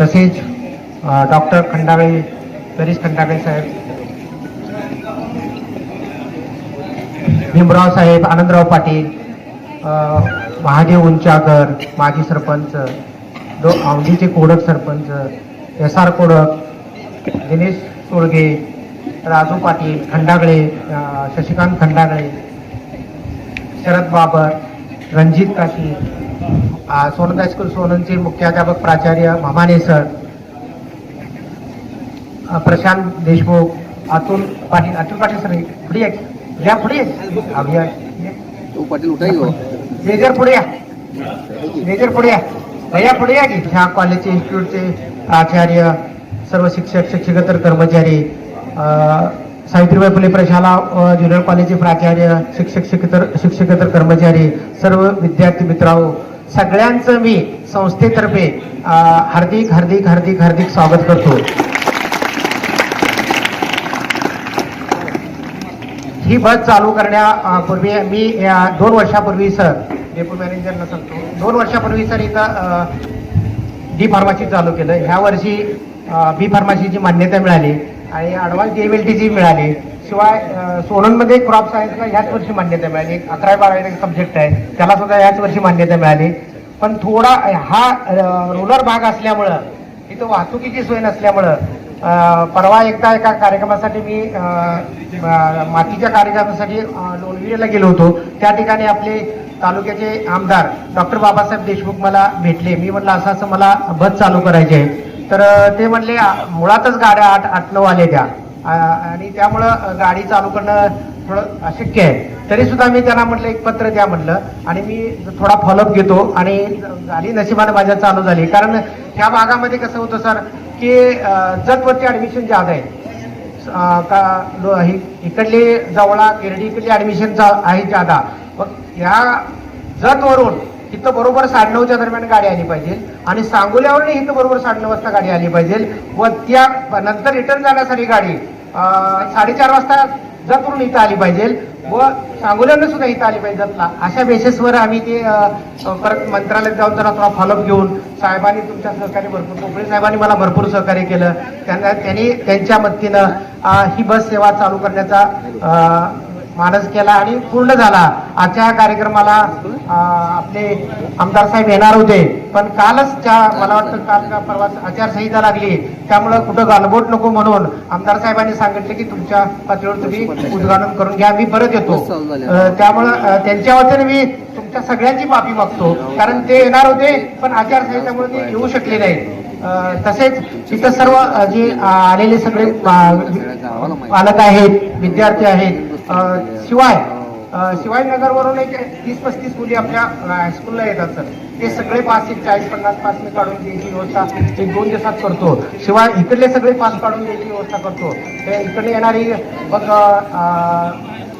तसेच डॉक्टर खंडागळे गणेश खंडागळे साहेब भीमराव साहेब आनंदराव पाटील महादेव उंचागर माजी सरपंच दो औंधीचे कोडक सरपंच एस आर कोडक दिनेश सोळगे राजू पाटील खंडागळे शशिकांत खंडागळे शरद बाबर रणजित काशी अ, सोनद हायस्कूल सोननचे मुख्याध्यापक प्राचार्य मामाने सर प्रशांत देशमुख अतुल पाटील अतुल पाटील सर पुढे या पुढे उठाई मेजर पुढे या. मेजर पुढे या. भैया पुढे या की? ह्या कॉलेजचे इन्स्टिट्यूटचे प्राचार्य सर्व शिक्षक शिक्षकेतर कर्मचारी सावित्रीबाई फुले प्रशाला ज्युनियर कॉलेजचे प्राचार्य शिक्षक शिक्षकेतर शिक्षकेतर कर्मचारी सर्व विद्यार्थी मित्रांनो सगळ्यांचं मी संस्थेतर्फे हार्दिक हार्दिक हार्दिक हार्दिक स्वागत करतो. ही बस चालू करण्यापूर्वी मी या दोन वर्षापूर्वी सर डेपो मॅनेजरला सांगतो दोन वर्षापूर्वी सर इथं डी फार्मासी चालू केलं. ह्या वर्षी बी फार्मासीची मान्यता मिळाली. आणि ॲडव्हान्स डी मिळाली. शिवाय सोलनमध्ये क्रॉप सायन्सला ह्याच वर्षी मान्यता मिळाली. एक अकरा बारावीचा सब्जेक्ट आहे. त्याला सुद्धा ह्याच वर्षी मान्यता मिळाली. पण थोडा हा रुरल भाग असल्यामुळं इथं वाहतुकीची सोय नसल्यामुळं परवा एकदा एका कार्यक्रमासाठी मी मातीच्या कार्यक्रमासाठी लोणविरेला गेलो होतो. त्या ठिकाणी आपले तालुक्याचे आमदार डॉक्टर बाबासाहेब देशमुख मला भेटले. मी म्हटलं असं असं मला बस चालू करायचे आहे. तर ते म्हणले मुळातच गाड्या आठ आठ नऊ आल्या त्या. आणि त्यामुळं गाडी चालू करणं थोडं अशक्य आहे. तरी सुद्धा मी त्यांना म्हटलं एक पत्र द्या म्हटलं आणि मी थोडा फॉलोअप घेतो आणि झाली नशिबाने माझ्या चालू झाली. कारण ह्या भागामध्ये कसं होतं सर की अ, जतवरती ऍडमिशन ज्यादा आहे. का लो- इकडली जवळा गिरडी इकडली ऍडमिशन आहे ज्यादा. मग ह्या जतवरून इथं बरोबर साडेनऊच्या दरम्यान गाडी आली पाहिजे. आणि सांगोल्यावरून इथं बरोबर साडेनऊ वाजता गाडी आली पाहिजे. व त्या नंतर रिटर्न जाण्यासाठी गाडी साडेचार वाजता जतवरून इथं आली पाहिजे. व सांगोल्यावरून सुद्धा इथं आली पाहिजे जतला. अशा बेसिसवर आम्ही ते परत मंत्रालयात जाऊन जरा थोडा फॉलोअप घेऊन साहेबांनी तुमच्या सहकार्य भरपूर कोकळे साहेबांनी मला भरपूर सहकार्य केलं. त्यांना त्यांनी त्यांच्या मदतीनं ही बस सेवा चालू करण्याचा मानस केला आणि पूर्ण झाला. आजच्या कार्यक्रमाला आपले आमदार साहेब येणार होते. पण कालच त्या मला वाटतं काल का परवा आचारसंहिता लागली. त्यामुळं कुठं गालबोट नको म्हणून आमदार साहेबांनी सांगितले की तुमच्या पातळीवर तुम्ही उद्घाटन करून घ्या. मी परत येतो. त्यामुळं त्यांच्या वतीने मी तुमच्या सगळ्यांची माफी मागतो. कारण ते येणार होते पण आचारसंहितेमुळे ते येऊ शकले नाही तसेच तिथं सर्व जे आलेले सगळे पालक आहेत विद्यार्थी आहेत शिवाय अ, शिवाय नगरवरून एक तीस पस्तीस मुली आपल्या हायस्कूलला येतात सर ते सगळे पास एक चाळीस पन्नास पास मी काढून द्यायची व्यवस्था एक दोन दिवसात करतो. शिवाय इकडले सगळे पास काढून द्यायची व्यवस्था करतो. ते इकडे येणारी मग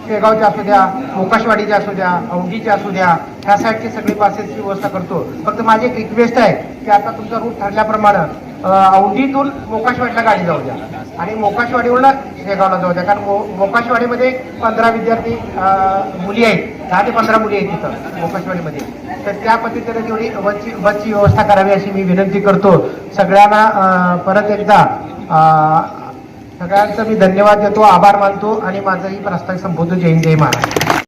शेगावच्या असू द्या मोकाशवाडीच्या असू द्या औंढीच्या असू द्या ह्या साईडची सगळी पासेसची व्यवस्था करतो. फक्त माझी एक रिक्वेस्ट आहे की आता तुमचा रूट ठरल्याप्रमाणे अ, औंढीतून मोकाशवाडीला गाडी जाऊ द्या. आणि मोकाशवाडीवरून शेगावला जाऊ द्या. कारण मो मोकाशवाडीमध्ये पंधरा विद्यार्थी मुली आहेत. दहा ते पंधरा मुली आहेत तिथं मोकाशवाडीमध्ये. तर त्या पद्धतीने तेवढी बसची बसची व्यवस्था करावी अशी मी विनंती करतो. सगळ्यांना परत एकदा सगळ्यांचं मी धन्यवाद देतो आभार मानतो आणि माझं ही प्रस्ताव संबोधतो जय हिंद जय महाराज